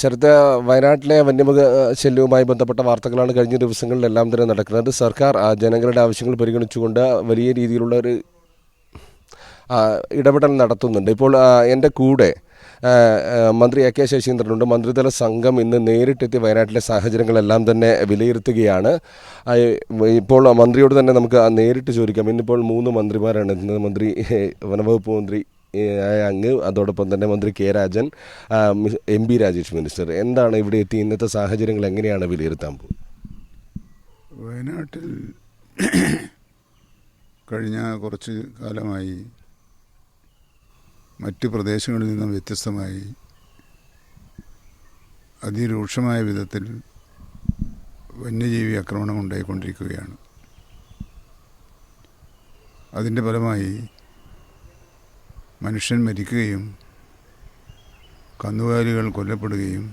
ശരത് വയനാട്ടിലെ വന്യമൃഗ ശല്യവുമായി ബന്ധപ്പെട്ട വാർത്തകളാണ് കഴിഞ്ഞ ദിവസങ്ങളിലെല്ലാം തന്നെ നടക്കുന്നത്. സർക്കാർ ജനങ്ങളുടെ ആവശ്യങ്ങൾ പരിഗണിച്ചുകൊണ്ട് വലിയ രീതിയിലുള്ള ഒരു ഇടപെടൽ നടത്തുന്നുണ്ട്. ഇപ്പോൾ എന്റെ കൂടെ മന്ത്രി എ കെ ശശീന്ദ്രനുണ്ട്. മന്ത്രിതല സംഘം ഇന്ന് നേരിട്ടെത്തി വയനാട്ടിലെ സാഹചര്യങ്ങളെല്ലാം തന്നെ വിലയിരുത്തുകയാണ്. ഇപ്പോൾ മന്ത്രിയോട് തന്നെ നമുക്ക് നേരിട്ട് ചോദിക്കാം. ഇന്നിപ്പോൾ മൂന്ന് മന്ത്രിമാരാണ് മന്ത്രി വനവകുപ്പ് മന്ത്രി അങ്ങ് അതോടൊപ്പം തന്നെ മന്ത്രി K Rajan M P Rajesh minister. എന്താണ് ഇവിടെ എത്തി ഇന്നത്തെ സാഹചര്യങ്ങൾ? എങ്ങനെയാണ് വിലയിരുത്താൻ പോകുന്നത്? വയനാട്ടിൽ കഴിഞ്ഞ കുറച്ച് കാലമായി മറ്റ് പ്രദേശങ്ങളിൽ നിന്നും വ്യത്യസ്തമായി അതിരൂക്ഷമായ വിധത്തിൽ വന്യജീവി ആക്രമണം ഉണ്ടായിക്കൊണ്ടിരിക്കുകയാണ്. അതിന്റെ ഫലമായി മനുഷ്യൻ മരിക്കുകയും കന്നുകാലികൾ കൊല്ലപ്പെടുകയും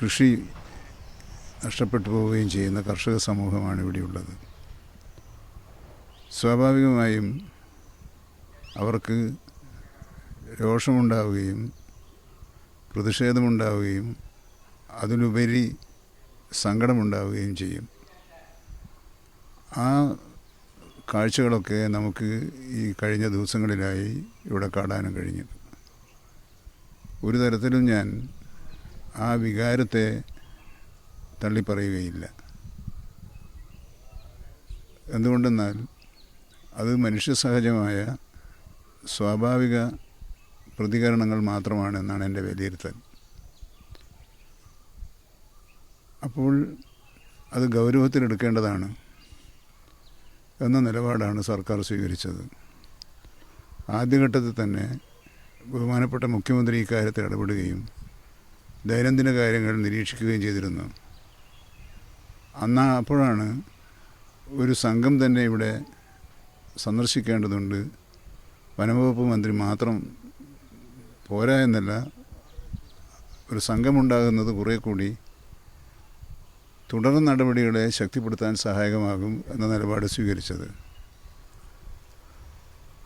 കൃഷി നഷ്ടപ്പെട്ടു പോവുകയും ചെയ്യുന്ന കർഷക സമൂഹമാണ് ഇവിടെയുള്ളത്. സ്വാഭാവികമായും അവർക്ക് രോഷമുണ്ടാവുകയും പ്രതിഷേധമുണ്ടാവുകയും അതിലുപരി സങ്കടമുണ്ടാവുകയും ചെയ്യും. ആ കാഴ്ചകളൊക്കെ നമുക്ക് ഈ കഴിഞ്ഞ ദിവസങ്ങളിലായി ഇവിടെ കാണാനും കഴിഞ്ഞു. ഒരു തരത്തിലും ഞാൻ ആ വികാരത്തെ തള്ളിപ്പറയുകയില്ല. എന്തുകൊണ്ടെന്നാൽ അത് മനുഷ്യസഹജമായ സ്വാഭാവിക പ്രതികരണങ്ങൾ മാത്രമാണെന്നാണ് എന്റെ വിലയിരുത്തൽ. അപ്പോൾ അത് ഗൗരവത്തിലെടുക്കേണ്ടതാണ്. എന്ന നിലപാടാണ് സർക്കാർ സ്വീകരിച്ചത്. ആദ്യഘട്ടത്തിൽ തന്നെ ബഹുമാനപ്പെട്ട മുഖ്യമന്ത്രി ഇക്കാര്യത്തിൽ ഇടപെടുകയും ദൈനംദിന കാര്യങ്ങൾ നിരീക്ഷിക്കുകയും ചെയ്തിരുന്നു. അന്ന് അപ്പോഴാണ് ഒരു സംഘം തന്നെ ഇവിടെ സന്ദർശിക്കേണ്ടതുണ്ട്. വനംവകുപ്പ് മന്ത്രി മാത്രം പോരാ എന്നല്ല ഒരു സംഘമുണ്ടാകുന്നത് കുറേ കൂടി തുടർ നടപടികളെ ശക്തിപ്പെടുത്താൻ സഹായകമാകും എന്ന നിലപാട് സ്വീകരിച്ചത്.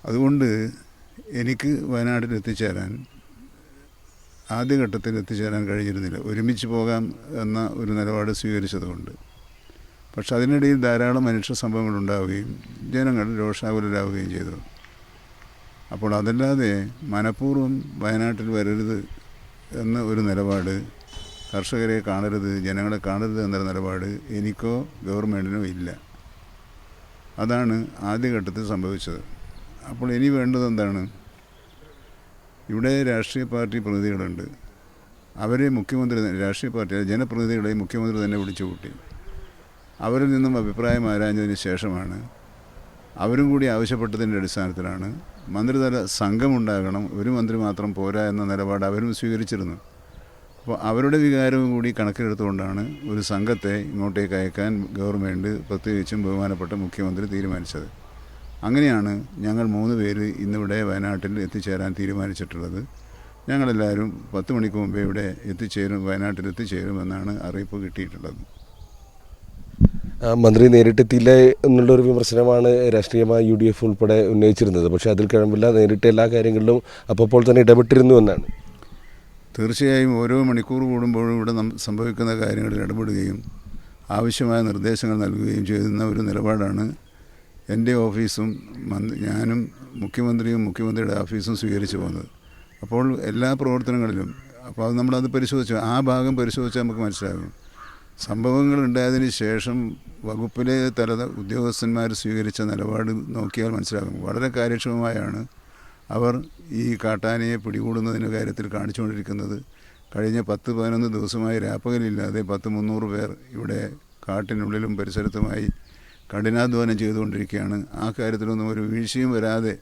അതുകൊണ്ട് എനിക്ക് വയനാട്ടിൽ എത്തിച്ചേരാൻ ആദ്യഘട്ടത്തിൽ എത്തിച്ചേരാൻ കഴിഞ്ഞിരുന്നില്ല. ഒരുമിച്ച് പോകാം എന്ന ഒരു നിലപാട് സ്വീകരിച്ചതുകൊണ്ട്. പക്ഷെ അതിനിടയിൽ ധാരാളം മനുഷ്യ സംഭവങ്ങൾ ഉണ്ടാവുകയും ജനങ്ങൾ രോഷാകുലരാകുകയും ചെയ്തു. അപ്പോൾ അതല്ലാതെ മനഃപൂർവം വയനാട്ടിൽ വരരുത് എന്ന ഒരു നിലപാട് കർഷകരെ കാണരുത് ജനങ്ങളെ കാണരുത് എന്നൊരു നിലപാട് എനിക്കോ ഗവൺമെന്റിനോ ഇല്ല. അതാണ് ആദ്യഘട്ടത്തിൽ സംഭവിച്ചത്. അപ്പോൾ ഇനി വേണ്ടത് എന്താണ്? ഇവിടെ രാഷ്ട്രീയ പാർട്ടി പ്രതിനിധികളുണ്ട്. അവരെ മുഖ്യമന്ത്രി രാഷ്ട്രീയ പാർട്ടി ജനപ്രതിനിധികളെ മുഖ്യമന്ത്രി തന്നെ വിളിച്ചു കൂട്ടി. അവരിൽ നിന്നും അഭിപ്രായം ആരാഞ്ഞതിന് ശേഷമാണ് അവരും കൂടി ആവശ്യപ്പെട്ടതിന്റെ അടിസ്ഥാനത്തിലാണ് മന്ത്രിതല സംഘമുണ്ടാകണം ഒരു മന്ത്രി മാത്രം പോരാ എന്ന നിലപാട് അവരും സ്വീകരിച്ചിരുന്നു. അപ്പോൾ അവരുടെ വികാരവും കൂടി കണക്കിലെടുത്തുകൊണ്ടാണ് ഒരു സംഘത്തെ ഇങ്ങോട്ടേക്ക് അയക്കാൻ ഗവൺമെന്റ് പ്രത്യേകിച്ചും ബഹുമാനപ്പെട്ട മുഖ്യമന്ത്രി തീരുമാനിച്ചത്. അങ്ങനെയാണ് ഞങ്ങൾ മൂന്ന് പേര് ഇന്നിവിടെ വയനാട്ടിൽ എത്തിച്ചേരാൻ തീരുമാനിച്ചിട്ടുള്ളത്. ഞങ്ങളെല്ലാവരും പത്ത് മണിക്ക് മുമ്പേ ഇവിടെ എത്തിച്ചേരും വയനാട്ടിൽ എത്തിച്ചേരുമെന്നാണ് അറിയിപ്പ് കിട്ടിയിട്ടുള്ളത്. മന്ത്രി നേരിട്ടെത്തിയില്ല എന്നുള്ളൊരു വിമർശനമാണ് രാഷ്ട്രീയമായി യു ഡി എഫ് ഉൾപ്പെടെ ഉന്നയിച്ചിരുന്നത്. പക്ഷേ അതിൽ കഴിവില്ല നേരിട്ട് എല്ലാ കാര്യങ്ങളിലും അപ്പോൾ തന്നെ ഇടപെട്ടിരുന്നു എന്നാണ്. തീർച്ചയായും ഓരോ മണിക്കൂർ കൂടുമ്പോഴും ഇവിടെ സംഭവിക്കുന്ന കാര്യങ്ങളിൽ ഇടപെടുകയും ആവശ്യമായ നിർദ്ദേശങ്ങൾ നൽകുകയും ചെയ്യുന്ന ഒരു നിലപാടാണ് എന്റെ ഓഫീസും ഞാനും മുഖ്യമന്ത്രിയും മുഖ്യമന്ത്രിയുടെ ഓഫീസും സ്വീകരിച്ചു പോകുന്നത്. അപ്പോൾ എല്ലാ പ്രവർത്തനങ്ങളിലും അപ്പോൾ അത് നമ്മളത് പരിശോധിച്ചു ആ ഭാഗം പരിശോധിച്ചാൽ നമുക്ക് മനസ്സിലാകും. സംഭവങ്ങൾ ഉണ്ടായതിന് ശേഷം വകുപ്പിലെ തല ഉദ്യോഗസ്ഥന്മാർ സ്വീകരിച്ച നിലപാട് നോക്കിയാൽ മനസ്സിലാകും. വളരെ കാര്യക്ഷമമായാണ് അവർ ഈ കാട്ടാനയെ പിടികൂടുന്നതിന്റെ കാര്യത്തിൽ കാണിച്ചുകൊണ്ടിരിക്കുന്നത് കഴിഞ്ഞ പത്ത് പതിനൊന്ന് ദിവസമായി രാപ്പകലില്ലാതെ പത്ത് മുന്നൂറ് പേർ ഇവിടെ കാട്ടിനുള്ളിലും പരിസരത്തുമായി കഠിനാധ്വാനം ചെയ്തുകൊണ്ടിരിക്കുകയാണ്. ആ കാര്യത്തിലൊന്നും ഒരു വീഴ്ചയും വരാതെ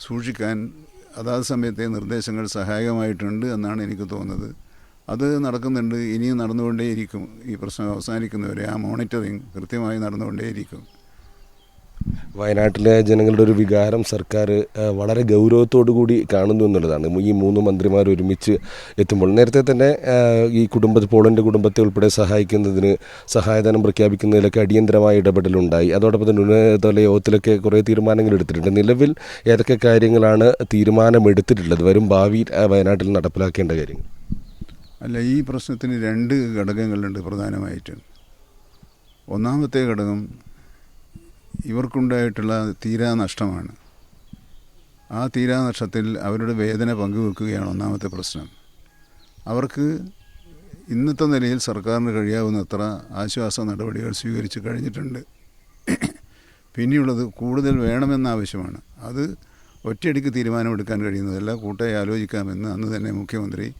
സൂക്ഷിക്കാൻ അതാത് സമയത്തെ നിർദ്ദേശങ്ങൾ സഹായകമായിട്ടുണ്ട് എന്നാണ് എനിക്ക് തോന്നുന്നത്. അത് നടക്കുന്നുണ്ട് ഇനിയും നടന്നുകൊണ്ടേയിരിക്കും. ഈ പ്രശ്നം അവസാനിക്കുന്നവരെ ആ മോണിറ്ററിങ് കൃത്യമായി നടന്നുകൊണ്ടേയിരിക്കും. വയനാട്ടിലെ ജനങ്ങളുടെ ഒരു വികാരം സർക്കാർ വളരെ ഗൗരവത്തോടു കൂടി കാണുന്നു എന്നുള്ളതാണ്. ഈ മൂന്ന് മന്ത്രിമാർ ഒരുമിച്ച് എത്തുമ്പോൾ നേരത്തെ തന്നെ ഈ കുടുംബ പോളന്റെ കുടുംബത്തെ ഉൾപ്പെടെ സഹായിക്കുന്നതിന് സഹായധനം പ്രഖ്യാപിക്കുന്നതിലൊക്കെ അടിയന്തരമായ ഇടപെടലുണ്ടായി. അതോടൊപ്പം തന്നെ ഉന്നതതല യോഗത്തിലൊക്കെ കുറേ തീരുമാനങ്ങൾ എടുത്തിട്ടുണ്ട്. നിലവിൽ ഏതൊക്കെ കാര്യങ്ങളാണ് തീരുമാനമെടുത്തിട്ടുള്ളത്? വരും ഭാവിയിൽ വയനാട്ടിൽ നടപ്പിലാക്കേണ്ട കാര്യങ്ങൾ. അല്ല ഈ പ്രശ്നത്തിന് രണ്ട് ഘടകങ്ങളുണ്ട് പ്രധാനമായിട്ടും. ഒന്നാമത്തെ ഘടകം ഇവർക്കുണ്ടായിട്ടുള്ള തീരാ നഷ്ടമാണ്. ആ തീരാ നഷ്ടത്തിൽ അവരുടെ വേദന പങ്കുവെക്കുകയാണ് ഒന്നാമത്തെ പ്രശ്നം. അവർക്ക് ഇന്നത്തെ നിലയിൽ സർക്കാരിന് കഴിയാവുന്നത്ര ആശ്വാസ നടപടികൾ സ്വീകരിച്ച് കഴിഞ്ഞിട്ടുണ്ട്. പിന്നെയുള്ളത് കൂടുതൽ വേണമെന്ന ആവശ്യമാണ്. അത് ഒറ്റയടിക്ക് തീരുമാനമെടുക്കാൻ കഴിയുന്നതല്ല കൂട്ടായി ആലോചിക്കാമെന്ന് അന്ന് തന്നെ മുഖ്യമന്ത്രി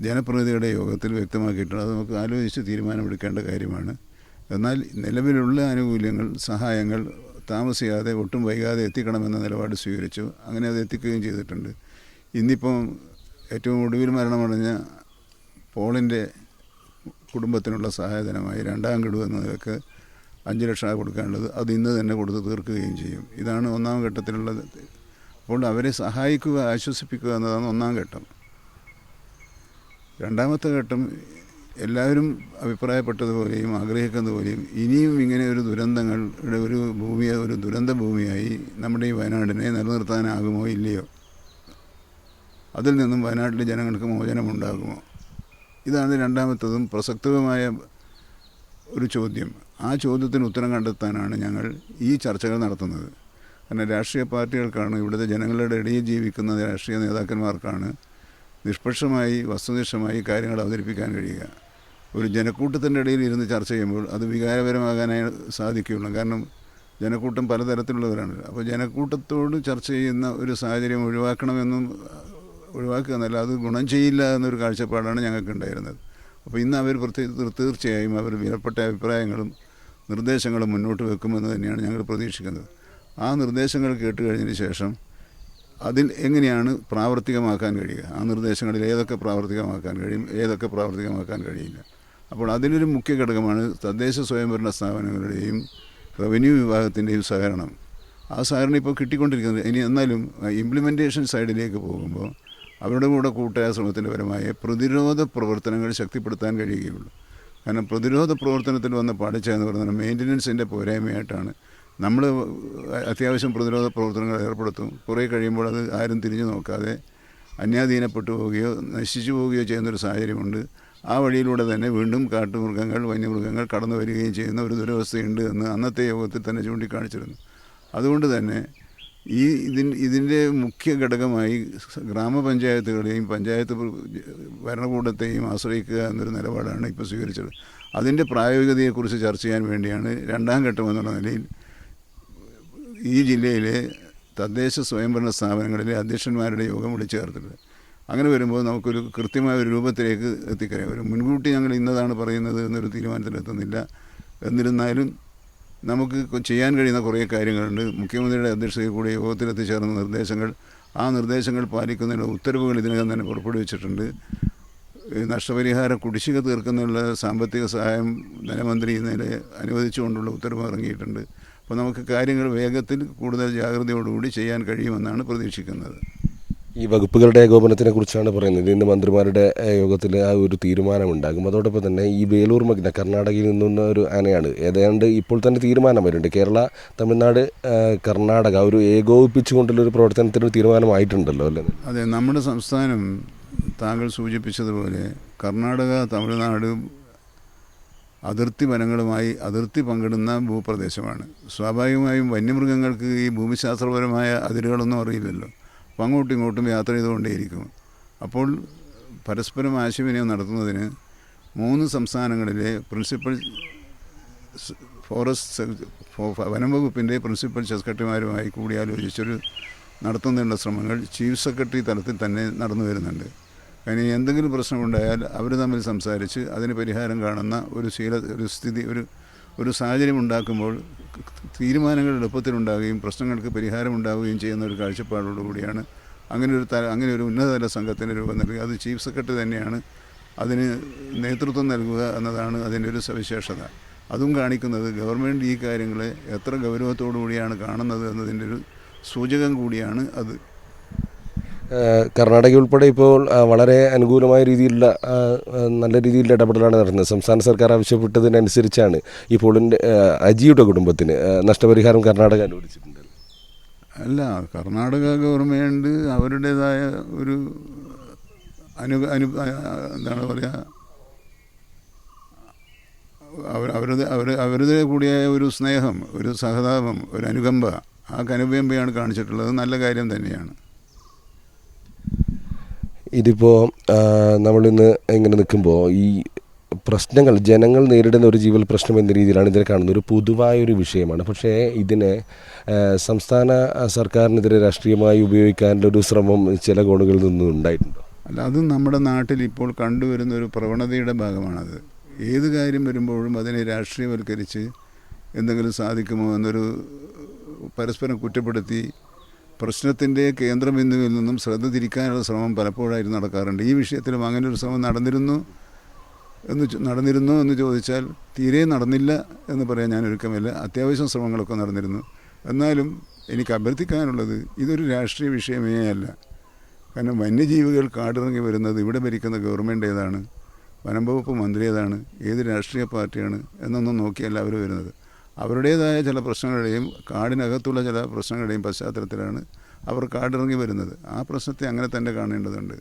ജനപ്രതിനിധിയുടെ യോഗത്തിൽ വ്യക്തമാക്കിയിട്ടുണ്ട്. അത് നമുക്ക് ആലോചിച്ച് തീരുമാനമെടുക്കേണ്ട കാര്യമാണ്. എന്നാൽ നിലവിലുള്ള ആനുകൂല്യങ്ങൾ സഹായങ്ങൾ താമസിയാതെ ഒട്ടും വൈകാതെ എത്തിക്കണമെന്ന നിലപാട് സ്വീകരിച്ചു. അങ്ങനെ അത് എത്തിക്കുകയും ചെയ്തിട്ടുണ്ട്. ഇന്നിപ്പം ഏറ്റവും ഒടുവിൽ മരണമടഞ്ഞ പോളിന്റെ കുടുംബത്തിനുള്ള സഹായധനമായി രണ്ടാം ഗഡു എന്ന നിലയ്ക്ക് അഞ്ച് ലക്ഷം കൊടുക്കാനുള്ളത്. അത് ഇന്ന് തന്നെ കൊടുത്ത് തീർക്കുകയും ചെയ്യും. ഇതാണ് ഒന്നാം ഘട്ടത്തിലുള്ളത് അപ്പോൾ അവരെ സഹായിക്കുക ആശ്വസിപ്പിക്കുക എന്നതാണ് ഒന്നാം ഘട്ടം. രണ്ടാമത്തെ ഘട്ടം എല്ലാവരും അഭിപ്രായപ്പെട്ടതുപോലെയും ആഗ്രഹിക്കുന്നതുപോലെയും ഇനിയും ഇങ്ങനെ ഒരു ദുരന്തങ്ങളുടെ ഒരു ഭൂമിയെ ഒരു ദുരന്ത ഭൂമിയായി നമ്മുടെ ഈ വയനാടിനെ നിലനിർത്താനാകുമോ ഇല്ലയോ? അതിൽ നിന്നും വയനാട്ടിലെ ജനങ്ങൾക്ക് മോചനമുണ്ടാകുമോ? ഇതാണ് രണ്ടാമത്തതും പ്രസക്തവുമായ ഒരു ചോദ്യം. ആ ചോദ്യത്തിന് ഉത്തരം കണ്ടെത്താനാണ് ഞങ്ങൾ ഈ ചർച്ചകൾ നടത്തുന്നത്. കാരണം രാഷ്ട്രീയ പാർട്ടികൾക്കാണ് ഇവിടുത്തെ ജനങ്ങളുടെ ഇടയിൽ ജീവിക്കുന്ന രാഷ്ട്രീയ നേതാക്കന്മാർക്കാണ് നിഷ്പക്ഷമായി വസ്തുനിഷ്ഠമായി കാര്യങ്ങൾ അവതരിപ്പിക്കാൻ കഴിയുക. ഒരു ജനക്കൂട്ടത്തിന്റെ ഇടയിൽ ഇരുന്ന് ചർച്ച ചെയ്യുമ്പോൾ അത് വികാരപരമാകാനേ സാധിക്കുകയുള്ളൂ കാരണം ജനക്കൂട്ടം പലതരത്തിലുള്ളവരാണ്. അപ്പോൾ ജനക്കൂട്ടത്തോട് ചർച്ച ചെയ്യുന്ന ഒരു സാഹചര്യം ഒഴിവാക്കണമെന്നും ഒഴിവാക്കുക എന്നല്ല അത് ഗുണം ചെയ്യില്ല എന്നൊരു കാഴ്ചപ്പാടാണ് ഞങ്ങൾക്കുണ്ടായിരുന്നത്. അപ്പോൾ ഇന്ന് അവർ തീർച്ചയായും അവർ വിലപ്പെട്ട അഭിപ്രായങ്ങളും നിർദ്ദേശങ്ങളും മുന്നോട്ട് വെക്കുമെന്ന് തന്നെയാണ് ഞങ്ങൾ പ്രതീക്ഷിക്കുന്നത്. ആ നിർദ്ദേശങ്ങൾ കേട്ട് കഴിഞ്ഞതിന് ശേഷം അതിൽ എങ്ങനെയാണ് പ്രാവർത്തികമാക്കാൻ കഴിയുക? ആ നിർദ്ദേശങ്ങളിൽ ഏതൊക്കെ പ്രാവർത്തികമാക്കാൻ കഴിയും? ഏതൊക്കെ പ്രാവർത്തികമാക്കാൻ കഴിയില്ല? അപ്പോൾ അതിനൊരു മുഖ്യ ഘടകമാണ് തദ്ദേശ സ്വയംഭരണ സ്ഥാപനങ്ങളുടെയും റവന്യൂ വിഭാഗത്തിന്റെയും സഹകരണം. ആ സഹകരണം ഇപ്പോൾ കിട്ടിക്കൊണ്ടിരിക്കുന്നത്. ഇനി എന്നാലും ഇംപ്ലിമെന്റേഷൻ സൈഡിലേക്ക് പോകുമ്പോൾ അവരുടെ കൂടെ കൂട്ടായ ശ്രമത്തിന്റെ പരമായ പ്രതിരോധ പ്രവർത്തനങ്ങൾ ശക്തിപ്പെടുത്താൻ കഴിയുകയുള്ളൂ. കാരണം പ്രതിരോധ പ്രവർത്തനത്തിൽ വന്ന പാടിച്ച എന്ന് പറഞ്ഞാൽ മെയിന്റനൻസിന്റെ പോരായ്മയായിട്ടാണ്. നമ്മൾ അത്യാവശ്യം പ്രതിരോധ പ്രവർത്തനങ്ങൾ ഏർപ്പെടുത്തും. കുറേ കഴിയുമ്പോൾ അത് ആരും തിരിഞ്ഞു നോക്കാതെ അന്യാധീനപ്പെട്ടു പോവുകയോ നശിച്ചു പോവുകയോ ചെയ്യുന്നൊരു സാഹചര്യമുണ്ട്. ആ വഴിയിലൂടെ തന്നെ വീണ്ടും കാട്ടുമൃഗങ്ങൾ വന്യമൃഗങ്ങൾ കടന്നു വരികയും ചെയ്യുന്ന ഒരു ദുരവസ്ഥയുണ്ട് എന്ന് അന്നത്തെ യോഗത്തിൽ തന്നെ ചൂണ്ടിക്കാണിച്ചിരുന്നു. അതുകൊണ്ട് തന്നെ ഈ ഇതിൻ ഇതിന്റെ മുഖ്യ ഘടകമായി ഗ്രാമപഞ്ചായത്തുകളെയും പഞ്ചായത്ത് ഭരണകൂടത്തെയും ആശ്രയിക്കുക എന്നൊരു നിലപാടാണ് ഇപ്പോൾ സ്വീകരിച്ചത്. അതിന്റെ പ്രായോഗികതയെക്കുറിച്ച് ചർച്ച ചെയ്യാൻ വേണ്ടിയാണ് രണ്ടാം ഘട്ടം എന്നുള്ള നിലയിൽ ഈ ജില്ലയിലെ തദ്ദേശ സ്വയംഭരണ സ്ഥാപനങ്ങളിലെ അധ്യക്ഷന്മാരുടെ യോഗം വിളിച്ചു ചേർത്തിട്ടുണ്ട് അങ്ങനെ വരുമ്പോൾ നമുക്കൊരു കൃത്യമായ ഒരു രൂപത്തിലേക്ക് എത്തിക്കറിയാം. ഒരു മുൻകൂട്ടി ഞങ്ങൾ ഇന്നതാണ് പറയുന്നത് എന്നൊരു തീരുമാനത്തിലെത്തുന്നില്ല എന്നിരുന്നാലും നമുക്ക് ചെയ്യാൻ കഴിയുന്ന കുറേ കാര്യങ്ങളുണ്ട്. മുഖ്യമന്ത്രിയുടെ അധ്യക്ഷതയിൽ കൂടി യോഗത്തിലെത്തിച്ചേർന്ന നിർദ്ദേശങ്ങൾ ആ നിർദ്ദേശങ്ങൾ പാലിക്കുന്നതിനുള്ള ഉത്തരവുകൾ ഇതിനകം തന്നെ പുറപ്പെടുവിച്ചിട്ടുണ്ട്. നഷ്ടപരിഹാര കുടിശ്ശിക തീർക്കുന്നതിനുള്ള സാമ്പത്തിക സഹായം ധനമന്ത്രി ഇന്നലെ അനുവദിച്ചുകൊണ്ടുള്ള ഉത്തരവ് ഇറങ്ങിയിട്ടുണ്ട്. അപ്പോൾ നമുക്ക് കാര്യങ്ങൾ വേഗത്തിൽ കൂടുതൽ ജാഗ്രതയോടുകൂടി ചെയ്യാൻ കഴിയുമെന്നാണ് പ്രതീക്ഷിക്കുന്നത്. ഈ വകുപ്പുകളുടെ ഏകോപനത്തിനെ കുറിച്ചാണ് പറയുന്നത്. ഇന്ന് മന്ത്രിമാരുടെ യോഗത്തിൽ ആ ഒരു തീരുമാനമുണ്ടാകും. അതോടൊപ്പം തന്നെ ഈ വേലൂർ മഗ്ന കർണാടകയിൽ നിന്നുള്ള ഒരു ആനയാണ്. ഏതാണ്ട് ഇപ്പോൾ തന്നെ തീരുമാനം വരുന്നുണ്ട്. കേരള തമിഴ്നാട് കർണാടക ഒരു ഏകോപിപ്പിച്ചുകൊണ്ടുള്ള ഒരു പ്രവർത്തനത്തിന് തീരുമാനമായിട്ടുണ്ടല്ലോ അല്ലേ? അതെ നമ്മുടെ സംസ്ഥാനം താങ്കൾ സൂചിപ്പിച്ചതുപോലെ കർണാടക തമിഴ്നാട് അതിർത്തി വനങ്ങളുമായി അതിർത്തി പങ്കിടുന്ന ഭൂപ്രദേശമാണ്. സ്വാഭാവികമായും വന്യമൃഗങ്ങൾക്ക് ഈ ഭൂമിശാസ്ത്രപരമായ അതിരുകളൊന്നും അറിയില്ലല്ലോ. അപ്പോൾ അങ്ങോട്ടും ഇങ്ങോട്ടും യാത്ര ചെയ്തുകൊണ്ടേയിരിക്കും. അപ്പോൾ പരസ്പരം ആശയവിനിമയം നടത്തുന്നതിന് മൂന്ന് സംസ്ഥാനങ്ങളിലെ പ്രിൻസിപ്പൽ ഫോറസ്റ്റ് വനംവകുപ്പിന്റെ പ്രിൻസിപ്പൽ സെക്രട്ടറിമാരുമായി കൂടിയാലോചിച്ചൊരു നടത്തുന്നതിനുള്ള ശ്രമങ്ങൾ ചീഫ് സെക്രട്ടറി തലത്തിൽ തന്നെ നടന്നു വരുന്നുണ്ട്. അതിന് എന്തെങ്കിലും പ്രശ്നമുണ്ടായാൽ അവർ തമ്മിൽ സംസാരിച്ച് അതിന് പരിഹാരം കാണുന്ന ഒരു ശീല ഒരു സ്ഥിതി ഒരു ഒരു സാഹചര്യം ഉണ്ടാക്കുമ്പോൾ തീരുമാനങ്ങൾ എളുപ്പത്തിലുണ്ടാവുകയും പ്രശ്നങ്ങൾക്ക് പരിഹാരമുണ്ടാവുകയും ചെയ്യുന്ന ഒരു കാഴ്ചപ്പാടോടുകൂടിയാണ് അങ്ങനെ ഒരു തല അങ്ങനെ ഒരു ഉന്നതതല സംഘത്തിന് രൂപം നൽകുക. അത് ചീഫ് സെക്രട്ടറി തന്നെയാണ് അതിന് നേതൃത്വം നൽകുക എന്നതാണ് അതിന്റെ ഒരു സവിശേഷത. അതും കാണിക്കുന്നത് ഗവൺമെന്റ് ഈ കാര്യങ്ങളെ എത്ര ഗൗരവത്തോടു കൂടിയാണ് കാണുന്നത് എന്നതിന്റെ ഒരു സൂചകം കൂടിയാണ് അത്. കർണാടക ഉൾപ്പെടെ ഇപ്പോൾ വളരെ അനുകൂലമായ രീതിയിലുള്ള നല്ല രീതിയിലുള്ള ഇടപെടലാണ് നടന്നത്. സംസ്ഥാന സർക്കാർ ആവശ്യപ്പെട്ടതിനനുസരിച്ചാണ് ഈ പോളിന്റെ അജിയുടെ കുടുംബത്തിന് നഷ്ടപരിഹാരം കർണാടക അനുവദിച്ചിട്ടുണ്ട് അല്ല കർണാടക ഗവൺമെന്റ് അവരുടേതായ ഒരു അനു അനു എന്താണ് പറയുക അവർ അവരുടെ അവർ അവരുടെ കൂടിയായ ഒരു സ്നേഹം ഒരു സഹതാപം ഒരു അനുകമ്പ ആ കനുകമ്പയാണ് കാണിച്ചിട്ടുള്ളത്. നല്ല കാര്യം തന്നെയാണ്. ഇതിപ്പോൾ നമ്മളിന്ന് ഇങ്ങനെ നിൽക്കുമ്പോൾ ഈ പ്രശ്നങ്ങൾ ജനങ്ങൾ നേരിടുന്ന ഒരു ജീവിത പ്രശ്നം എന്ന രീതിയിലാണ് ഇതിനെ കാണുന്നത്. ഒരു പൊതുവായൊരു വിഷയമാണ്. പക്ഷേ ഇതിനെ സംസ്ഥാന സർക്കാരിനെതിരെ രാഷ്ട്രീയമായി ഉപയോഗിക്കാനുള്ള ഒരു ശ്രമം ചില കോണുകളിൽ നിന്നും ഉണ്ടായിട്ടുണ്ടോ? അല്ല അത് നമ്മുടെ നാട്ടിൽ ഇപ്പോൾ കണ്ടുവരുന്ന ഒരു പ്രവണതയുടെ ഭാഗമാണത്. ഏത് കാര്യം വരുമ്പോഴും അതിനെ രാഷ്ട്രീയവൽക്കരിച്ച് എന്തെങ്കിലും സാധിക്കുമോ എന്നൊരു പരസ്പരം കുറ്റപ്പെടുത്തി പ്രശ്നത്തിന്റെ കേന്ദ്രബിന്ദുവിൽ നിന്നും ശ്രദ്ധ തിരിക്കാനുള്ള ശ്രമം പലപ്പോഴായിരുന്നു നടക്കാറുണ്ട്. ഈ വിഷയത്തിലും അങ്ങനെ ഒരു ശ്രമം നടന്നിരുന്നു എന്ന് നടന്നിരുന്നു എന്ന് ചോദിച്ചാൽ തീരെ നടന്നില്ല എന്ന് പറയാൻ ഞാൻ ഒരുക്കമില്ല. അത്യാവശ്യം ശ്രമങ്ങളൊക്കെ നടന്നിരുന്നു. എന്നാലും എനിക്ക് അഭ്യർത്ഥിക്കാനുള്ളത് ഇതൊരു രാഷ്ട്രീയ വിഷയമേ അല്ല. കാരണം വന്യജീവികൾ കാടിറങ്ങി വരുന്നത് ഇവിടെ ഭരിക്കുന്ന ഗവൺമെന്റ് ഏതാണ്? വനം വകുപ്പ് മന്ത്രി ഏതാണ്? ഏത് രാഷ്ട്രീയ പാർട്ടിയാണ്? എന്നൊന്നും നോക്കിയല്ല അവർ വരുന്നത്. അവരുടേതായ ചില പ്രശ്നങ്ങളുടെയും കാടിനകത്തുള്ള ചില പ്രശ്നങ്ങളുടെയും പശ്ചാത്തലത്തിലാണ് അവർ കാടിറങ്ങി വരുന്നത്. ആ പ്രശ്നത്തെ അങ്ങനെ തന്നെ കാണേണ്ടതുണ്ട്.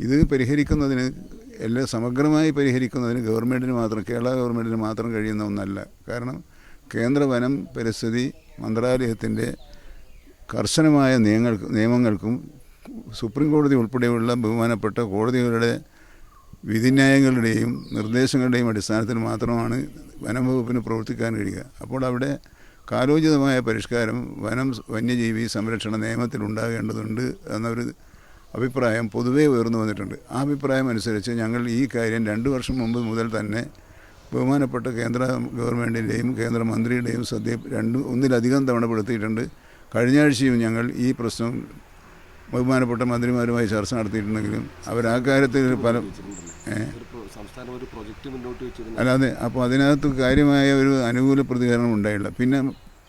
ഇത് പരിഹരിക്കുന്നതിന് എല്ലാം സമഗ്രമായി പരിഹരിക്കുന്നതിന് ഗവൺമെന്റിന് മാത്രം കേരള ഗവൺമെന്റിന് മാത്രം കഴിയുന്ന ഒന്നല്ല. കാരണം കേന്ദ്ര വനം പരിസ്ഥിതി മന്ത്രാലയത്തിന്റെ കർശനമായ നിയമങ്ങൾക്ക് നിയമങ്ങൾക്കും സുപ്രീം കോടതി ഉൾപ്പെടെയുള്ള ബഹുമാനപ്പെട്ട കോടതികളുടെ വിധിന്യായങ്ങളുടെയും നിർദ്ദേശങ്ങളുടെയും അടിസ്ഥാനത്തിൽ മാത്രമാണ് വനം വകുപ്പിന് പ്രവർത്തിക്കാൻ കഴിയുക. അപ്പോൾ അവിടെ കാലോചിതമായ പരിഷ്കാരം വനം വന്യജീവി സംരക്ഷണ നിയമത്തിൽ ഉണ്ടാകേണ്ടതുണ്ട് എന്നൊരു അഭിപ്രായം പൊതുവേ ഉയർന്നു വന്നിട്ടുണ്ട്. ആ അഭിപ്രായം അനുസരിച്ച് ഞങ്ങൾ ഈ കാര്യം രണ്ട് വർഷം മുമ്പ് മുതൽ തന്നെ ബഹുമാനപ്പെട്ട കേന്ദ്ര ഗവൺമെന്റിന്റെയും കേന്ദ്രമന്ത്രിയുടെയും ശ്രദ്ധ രണ്ട് ഒന്നിലധികം തവണ പെടുത്തിയിട്ടുണ്ട്. കഴിഞ്ഞ ആഴ്ചയും ഞങ്ങൾ ഈ പ്രശ്നം ബഹുമാനപ്പെട്ട മന്ത്രിമാരുമായി ചർച്ച നടത്തിയിട്ടുണ്ടെങ്കിലും അവർ ആ കാര്യത്തിൽ പല അല്ലാതെ അപ്പോൾ അതിനകത്ത് കാര്യമായ ഒരു അനുകൂല പ്രതികരണം ഉണ്ടായില്ല. പിന്നെ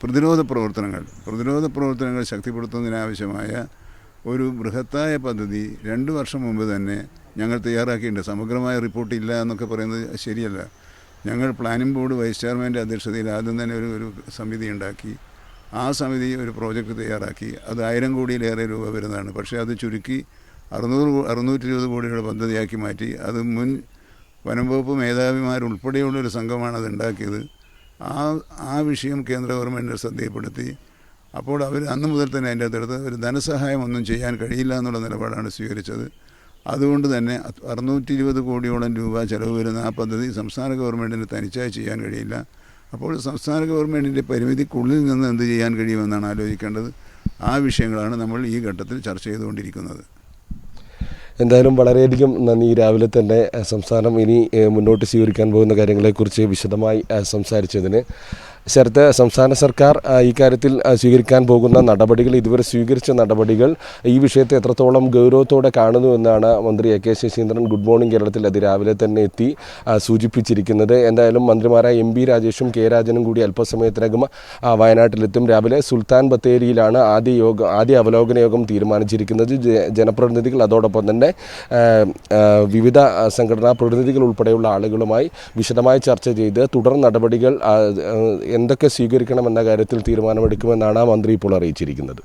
പ്രതിരോധ പ്രവർത്തനങ്ങൾ. പ്രതിരോധ പ്രവർത്തനങ്ങൾ ശക്തിപ്പെടുത്തുന്നതിനാവശ്യമായ ഒരു ബൃഹത്തായ പദ്ധതി രണ്ട് വർഷം മുമ്പ് തന്നെ ഞങ്ങൾ തയ്യാറാക്കിയിട്ടുണ്ട്. സമഗ്രമായ റിപ്പോർട്ട് ഇല്ല എന്നൊക്കെ പറയുന്നത് ശരിയല്ല. ഞങ്ങൾ പ്ലാനിംഗ് ബോർഡ് വൈസ് ചെയർമാന്റെ അധ്യക്ഷതയിൽ ആദ്യം തന്നെ ഒരു ഒരു സമിതി ഉണ്ടാക്കി. ആ സമിതി ഒരു പ്രോജക്റ്റ് തയ്യാറാക്കി. അത് ആയിരം കോടിയിലേറെ രൂപ വരുന്നതാണ്. പക്ഷേ അത് ചുരുക്കി അറുന്നൂറ് അറുന്നൂറ്റി ഇരുപത് കോടിയുടെ പദ്ധതിയാക്കി മാറ്റി. അത് മുൻ വനം വകുപ്പ് ഒരു സംഘമാണ് അത് ഉണ്ടാക്കിയത്. ആ ആ വിഷയം കേന്ദ്ര ഗവൺമെന്റ് ശ്രദ്ധയിൽപ്പെടുത്തി. അപ്പോൾ അവർ അന്ന് മുതൽ തന്നെ അതിന്റെ അകത്തെടുത്ത് ഒരു ധനസഹായം ഒന്നും ചെയ്യാൻ കഴിയില്ല എന്നുള്ള നിലപാടാണ് സ്വീകരിച്ചത്. അതുകൊണ്ട് തന്നെ അറുന്നൂറ്റി ഇരുപത് കോടിയോളം രൂപ ചിലവ് വരുന്ന ആ പദ്ധതി സംസ്ഥാന ഗവൺമെന്റിന് തനിച്ചായി ചെയ്യാൻ കഴിയില്ല. അപ്പോൾ സംസ്ഥാന ഗവൺമെന്റിന്റെ പരിമിതിക്കുള്ളിൽ നിന്ന് എന്ത് ചെയ്യാൻ കഴിയുമെന്നാണ് ആലോചിക്കേണ്ടത്. ആ വിഷയങ്ങളാണ് നമ്മൾ ഈ ഘട്ടത്തിൽ ചർച്ച ചെയ്തുകൊണ്ടിരിക്കുന്നത്. എന്തായാലും വളരെയധികം നന്ദി. രാവിലെ തന്നെ സംസ്ഥാനം ഇനി മുന്നോട്ട് സ്വീകരിക്കാൻ പോകുന്ന കാര്യങ്ങളെക്കുറിച്ച് വിശദമായി സംസാരിച്ചതിന്. ശരത്ത് സംസ്ഥാന സർക്കാർ ഇക്കാര്യത്തിൽ സ്വീകരിക്കാൻ പോകുന്ന നടപടികൾ ഇതുവരെ സ്വീകരിച്ച നടപടികൾ ഈ വിഷയത്തെ എത്രത്തോളം ഗൗരവത്തോടെ കാണുന്നു എന്നാണ് മന്ത്രി A K Saseendran good morning കേരളത്തിൽ അതിരാവിലെ തന്നെ എത്തി സൂചിപ്പിച്ചിരിക്കുന്നത്. എന്തായാലും മന്ത്രിമാരായ എം ബി രാജേഷും കെ രാജനും കൂടി അല്പസമയത്തിനകം വയനാട്ടിലെത്തും. രാവിലെ സുൽത്താൻ ബത്തേരിയിലാണ് ആദ്യ യോഗം ആദ്യ അവലോകന യോഗം തീരുമാനിച്ചിരിക്കുന്നത്. ജനപ്രതിനിധികൾ അതോടൊപ്പം തന്നെ വിവിധ സംഘടനാ പ്രതിനിധികൾ ഉൾപ്പെടെയുള്ള ആളുകളുമായി വിശദമായി ചർച്ച ചെയ്ത് തുടർ നടപടികൾ എന്തൊക്കെ സ്വീകരിക്കണമെന്ന കാര്യത്തിൽ തീരുമാനമെടുക്കുമെന്നാണ് മന്ത്രി ഇപ്പോൾ അറിയിച്ചിരിക്കുന്നത്.